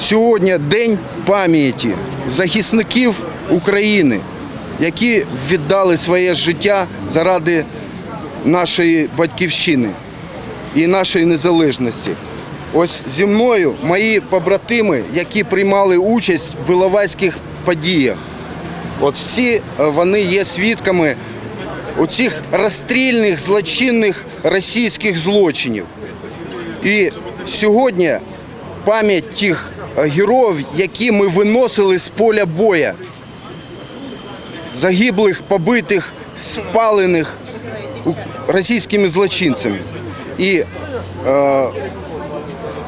Сьогодні день пам'яті захисників України, які віддали своє життя заради нашої батьківщини і нашої незалежності. Ось зі мною мої побратими, які приймали участь в Іловайських подіях. От всі е, вони є свідками оцих розстрільних злочинних російських злочинів. І сьогодні пам'ять тих героїв, які ми виносили з поля боя, загиблих, побитих, спалених російськими злочинцями. І е,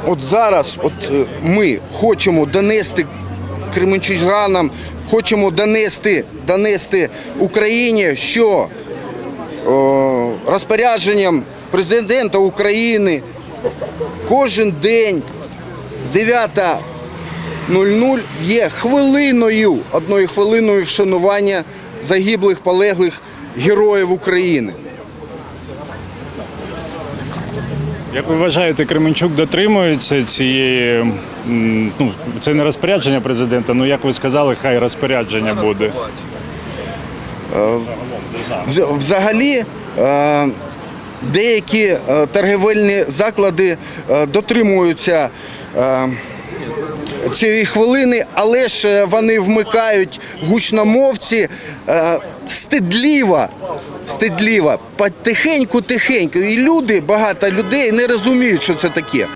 от зараз от, е, ми хочемо донести кременчужанам, хочемо донести, донести Україні, що е, розпорядженням президента України кожен день 9.00 є хвилиною, одною хвилиною вшанування загиблих полеглих героїв України. Як ви вважаєте, Кременчук дотримується цієї, ну, це не розпорядження президента, ну як ви сказали, хай розпорядження буде. Взагалі е, деякі е, торгівельні заклади е, дотримуються е, цієї хвилини, але ж вони вмикають гучномовці е, стидліво. Стидліво, потихеньку-тихеньку. І люди, багато людей не розуміють, що це таке.